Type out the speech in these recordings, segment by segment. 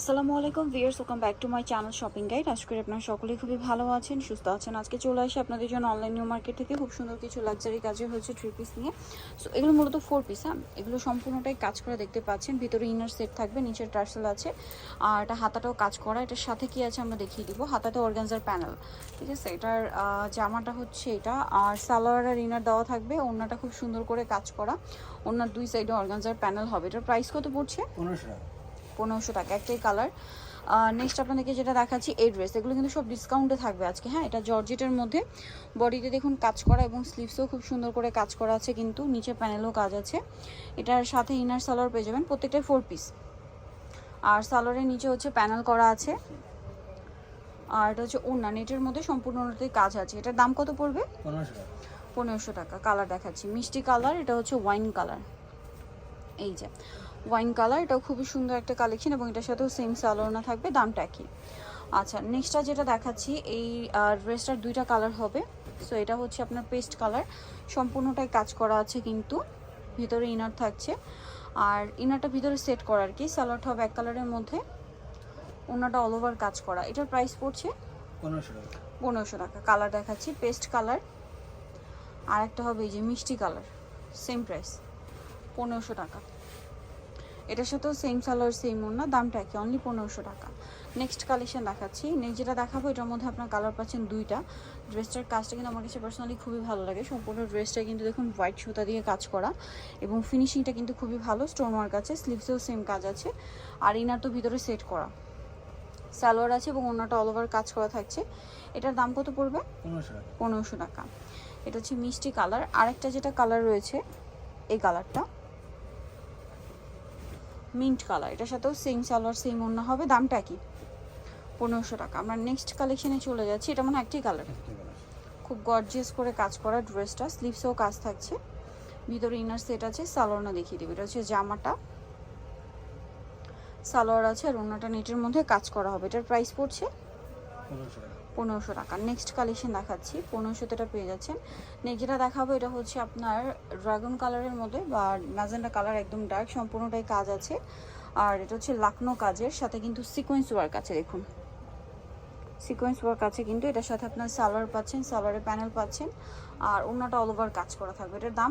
আসসালামু আলাইকুম viewers welcome back to my channel shopping guide আশা করি আপনারা সকলেই খুবই ভালো আছেন, সুস্থ আছেন। আজকে চলে আসি আপনাদের জন্য অনলাইন নিউ মার্কেট থেকে। খুব সুন্দর কিছু লাক্সারি কাজের হয়েছে থ্রি পিস নিয়ে। সো এগুলো মূলত ফোর পিস হ্যাঁ? এগুলো সম্পূর্ণটাই কাজ করা দেখতে পাচ্ছেন। ভিতরে ইনার সেট থাকবে, নিচের টার্সেল আছে। আর এটা হাতাটাও কাজ করা। এটার সাথে কি আছে আমরা দেখিয়ে দিব। হাতাতে অর্গানজার প্যানেল ঠিক আছে? এটার জামাটা হচ্ছে এটা। আর সালোয়ার আর ইনার দেওয়া থাকবে। ওড়নাটা খুব সুন্দর করে কাজ করা। ওনার দুই সাইডে অর্গানজার প্যানেল হবে। এটার প্রাইস কত পড়ছে? পনেরোশো পনেরোশো টাকা একটাই কালার নেক্সট আপনাদেরকে যেটা দেখাচ্ছি এই ড্রেস এগুলো কিন্তু সব ডিসকাউন্টে থাকবে আজকে হ্যাঁ? এটা জর্জেটের মধ্যে। বডিতে দেখুন কাজ করা এবং স্লিভসও খুব সুন্দর করে কাজ করা আছে কিন্তু নিচে প্যানেলও কাজ আছে। এটার সাথে ইনার সালোয়ার পেয়ে যাবেন প্রত্যেকটাই ফোর পিস আর সালোয়ারের নিচে হচ্ছে প্যানেল করা আছে। আর এটা হচ্ছে ওড়না নেটের মধ্যে সম্পূর্ণটাই কাজ আছে। এটার দাম কত পড়বে? পনেরোশো টাকা। কালার দেখাচ্ছি। মিষ্টি কালার এটা হচ্ছে ওয়াইন কালার এই যে। ওয়াইন কালার এটাও খুবই সুন্দর একটা কালেকশন এবং এটার সাথেও সেম সালোনা থাকবে দামটা কি আচ্ছা নেক্সটটা যেটা দেখাচ্ছি এই ড্রেসটার দুইটা কালার হবে। সো এটা হচ্ছে আপনার পেস্ট কালার। সম্পূর্ণটাই কাজ করা আছে কিন্তু ভিতরে ইনার থাকছে। আর ইনারটা ভিতরে সেট করা আর কি সালোয়ারটা হবে এক কালারের মধ্যে। ওনাটা অল ওভার কাজ করা। এটার প্রাইস পড়ছে পনেরোশো টাকা। পনেরোশো টাকা। কালার দেখাচ্ছি পেস্ট কালার আর একটা হবে এই যে মিষ্টি কালার সেম প্রাইস পনেরোশো টাকা। এটার সাথেও সেম সালোয়ার সেম ওনা দামটা কি অনলি পনেরোশো টাকা। নেক্সট কালেকশন দেখাচ্ছি। নেক্সট যেটা দেখাবো এটার মধ্যে আপনার কালার পাচ্ছেন দুইটা। ড্রেসটার কাজটা কিন্তু আমার কাছে পার্সোনালি খুবই ভালো লাগে। সম্পূর্ণ ড্রেসটা কিন্তু দেখুন হোয়াইট সুতা দিয়ে কাজ করা এবং ফিনিশিংটা কিন্তু খুবই ভালো স্টোন ওয়ার্ক আছে স্লিভসেও সেম কাজ আছে। আর ইনার তো ভিতরে সেট করা। সালোয়ার আছে এবং অন্যটা অল ওভার কাজ করা থাকছে। এটার দাম কত পড়বে? পনেরোশো টাকা। এটা হচ্ছে মিষ্টি কালার আরেকটা যেটা কালার রয়েছে এই কালারটা মিন্ট কালার। এটার সাথেও সেম সালোয়ার সেম অন্য হবে দামটা কি পনেরোশো টাকা। আমরা নেক্সট কালেকশনে চলে যাচ্ছি। এটা মানে একটি কালার একটি কালার খুব গর্জিয়াস করে কাজ করা ড্রেসটা স্লিভসেও কাজ থাকছে। ভিতরে ইনার সেট আছে সালোয়ারনা দেখিয়ে দেবে। এটা হচ্ছে জামাটা। সালোয়ার আছে আর অন্যটা নেটের মধ্যে কাজ করা হবে। এটার প্রাইস পড়ছে পনেরোশো টাকা। নেক্সট কালেকশন দেখাচ্ছি। পনেরোশোতে এটা পেয়ে যাচ্ছেন। নেক্সট যেটা দেখাবো এটা হচ্ছে আপনার ড্রাগন কালারের মধ্যে বা ম্যাজেন্ডা কালার একদম ডার্ক সম্পূর্ণটাই কাজ আছে। আর এটা হচ্ছে লাকনো কাজের সাথে কিন্তু সিকোয়েন্স ওয়ার্ক আছে দেখুন। সিকোয়েন্স ওয়ার্ক আছে কিন্তু। এটার সাথে আপনার সালোয়ার পাচ্ছেন সালোয়ারের প্যানেল পাচ্ছেন। আর অন্যটা অল ওভার কাজ করা থাকবে। এটার দাম?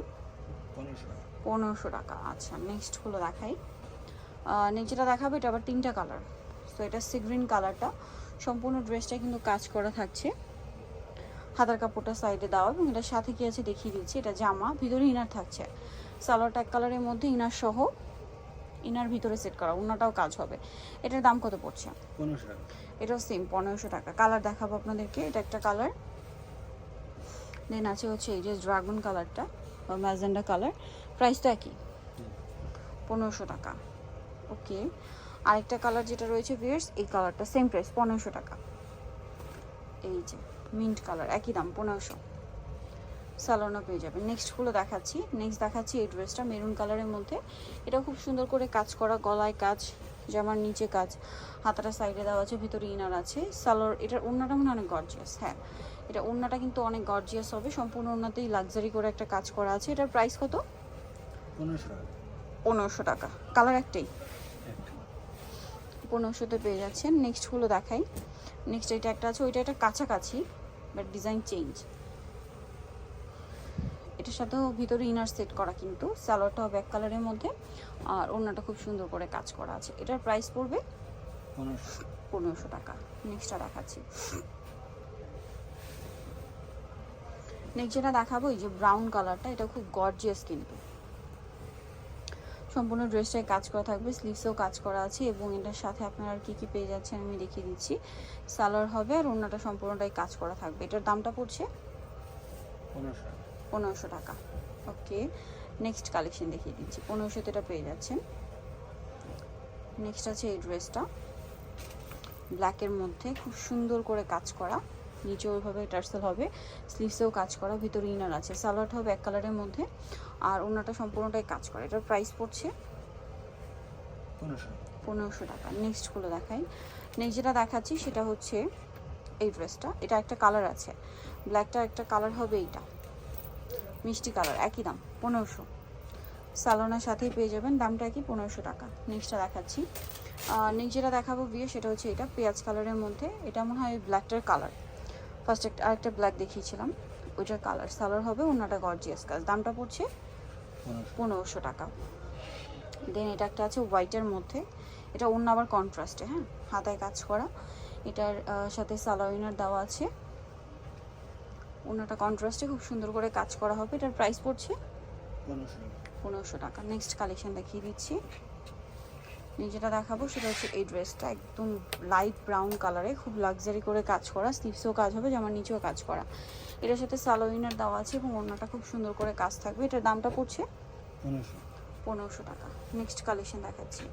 পনেরোশো টাকা। পনেরোশো টাকা। আচ্ছা নেক্সটগুলো দেখাই। নেক্সট যেটা দেখাবো এটা আবার তিনটা কালার সো এটা সি গ্রিন কালারটা সম্পূর্ণ ড্রেসটা কিন্তু কাজ করা থাকছে। হাতার কাপড়টা সাইডে দেওয়া এবং এটার সাথে কি আছে দেখিয়ে দিচ্ছি এটা জামা ভিতরে ইনার থাকছে। সালোয়ারটা এক কালারের মধ্যে ইনার সহ ইনার ভিতরে সেট করা অন্যটাও কাজ হবে। এটার দাম কত পড়ছে? এটাও সেম পনেরোশো টাকা। কালার দেখাবো আপনাদেরকে এটা একটা কালার দেন আছে হচ্ছে এই যে ড্রাগন কালারটা বা ম্যাজেন্ডা কালার প্রাইস তো একই? পনেরোশো টাকা। ওকে আরেকটা কালার যেটা রয়েছে ভিয়ার্স এই কালারটা সেম প্রাইস পনেরোশো টাকা। এই যে মিন্ট কালার একই দাম পনেরোশো। সালোনা পেয়ে যাবেন। নেক্সটগুলো দেখাচ্ছি। নেক্সট দেখাচ্ছি এই ড্রেসটা মেরুন কালারের মধ্যে। এটা খুব সুন্দর করে কাজ করা গলায় কাজ জামার নিচে কাজ হাতাটা সাইডে দেওয়া আছে ভিতরে ইনার আছে। সালোয়ার এটার ওড়নাটা মনে হয় অনেক গর্জিয়াস হ্যাঁ। এটা ওড়নাটা কিন্তু অনেক গর্জিয়াস হবে। সম্পূর্ণ ওড়নাতেই লাক্সারি করে একটা কাজ করা আছে। এটার প্রাইস কত? পনেরোশো টাকা। পনেরোশো টাকা। কালার একটাই। একটা পনেরোশোতে পেয়ে যাচ্ছেন। নেক্সটগুলো দেখাই। নেক্সট এটা একটা আছে, ওইটা একটা কাছাকাছি বাট ডিজাইন চেঞ্জ এটার সাথেও ভিতরে ইনার সেট করা কিন্তু সালোয়ারটা হবে এক কালারের মধ্যে, আর অন্যটা খুব সুন্দর করে কাজ করা আছে। এটার প্রাইস পড়বে পনেরোশো টাকা। নেক্সটটা দেখাচ্ছি। নেক্সট যেটা দেখাবো, এই যে ব্রাউন কালারটা এটা খুব গর্জিয়াস কিন্তু। সম্পূর্ণ ড্রেসটায় কাজ করা থাকবে স্লিভসেও কাজ করা আছে এবং এটার সাথে আপনারা কি কি পেয়ে যাচ্ছেন আমি দেখিয়ে দিচ্ছি। সালোয়ার হবে আর অন্যটা সম্পূর্ণটাই কাজ করা থাকবে। এটার দামটা পড়ছে? পনেরোশো টাকা। পনেরোশো টাকা। ওকে নেক্সট কালেকশন দেখিয়ে দিচ্ছি। পনেরোশোতে এটা পেয়ে যাচ্ছেন। নেক্সট আছে এই ড্রেসটা। ব্ল্যাকের মধ্যে খুব সুন্দর করে কাজ করা। নিচে ওইভাবে টার্সেল হবে স্লিভসেও কাজ করা ভিতরে ইনার আছে। সালোয়ারটা হবে এক কালারের মধ্যে আর অন্যটা সম্পূর্ণটাই কাজ করা। এটার প্রাইস পড়ছে পনেরোশো। টাকা পনেরোশো টাকা। নেক্সটগুলো দেখাই। নেক্সট যেটা দেখাচ্ছি সেটা হচ্ছে এই ড্রেসটা এটা একটা কালার আছে। ব্ল্যাকটা একটা কালার হবে এইটা। মিষ্টি কালার একই দাম পনেরোশো। সালোনার সাথেই পেয়ে যাবেন দামটা কি? পনেরোশো টাকা। নেক্সটটা দেখাচ্ছি। নেক্সট যেটা দেখাবো বিয়ে সেটা হচ্ছে এটা পেঁয়াজ কালারের মধ্যে। এটা মনে হয় ব্ল্যাকটার কালার ফার্স্ট একটা আরেকটা ব্ল্যাক দেখিয়েছিলাম। ওইটার কালার সালোয়ার হবে অন্যটা গর্জিয়াস কাজ দামটা পড়ছে পনেরোশো। টাকা। দেন এটা একটা আছে হোয়াইটের মধ্যে। এটা অন্য আবার কন্ট্রাস্টে হ্যাঁ? হাতায় কাজ করা। এটার সাথে সালোয়ার দেওয়া আছে। অন্যটা কন্ট্রাস্টে খুব সুন্দর করে কাজ করা হবে। এটার প্রাইস পড়ছে পনেরোশো টাকা। নেক্সট কালেকশন দেখিয়ে দিচ্ছি। যেটা দেখাবো সেটা হচ্ছে এই ড্রেসটা একদম লাইট ব্রাউন কালারে খুব লাক্সারি করে কাজ করা স্লিভসেও কাজ হবে জামার নিচেও কাজ করা। এটার সাথে সালোইনার দেওয়া আছে এবং অন্যটা খুব সুন্দর করে কাজ থাকবে। এটার দামটা পড়ছে পনেরোশো। টাকা। নেক্সট কালেকশন দেখাচ্ছি।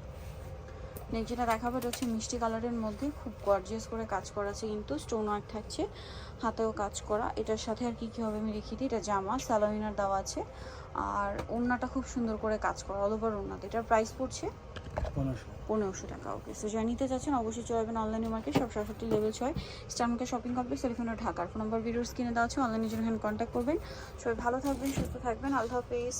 নেক্সট যেটা দেখাবো এটা হচ্ছে মিষ্টি কালারের মধ্যে খুব গর্জিয়াস করে কাজ করা আছে কিন্তু স্টোন ওয়ার্ক থাকছে হাতেও কাজ করা। এটার সাথে আর কি কী হবে আমি দেখিয়ে দিই এটা জামা স্যালোইনার দেওয়া আছে। আর ওড়নাটা খুব সুন্দর করে কাজ করা অল ওভার ওড়নাতে। এটার প্রাইস পড়ছে পনেরোশো। টাকা ওকে সো যা নিতে চাচ্ছেন, অবশ্যই চলবেন অনলাইন মার্কেট সব সরাসরি লেভেল ছয়। স্টামকে শপিং কমপ্লেক্স টেলিফোন ঢাকার। ফোন নাম্বার ভিডিওস কিনে দেওয়া আছে অনলাইনে জন্য কন্ট্যাক্ট করবেন। সবাই ভালো থাকবেন, সুস্থ থাকবেন। আল্লাহ হাফেজ।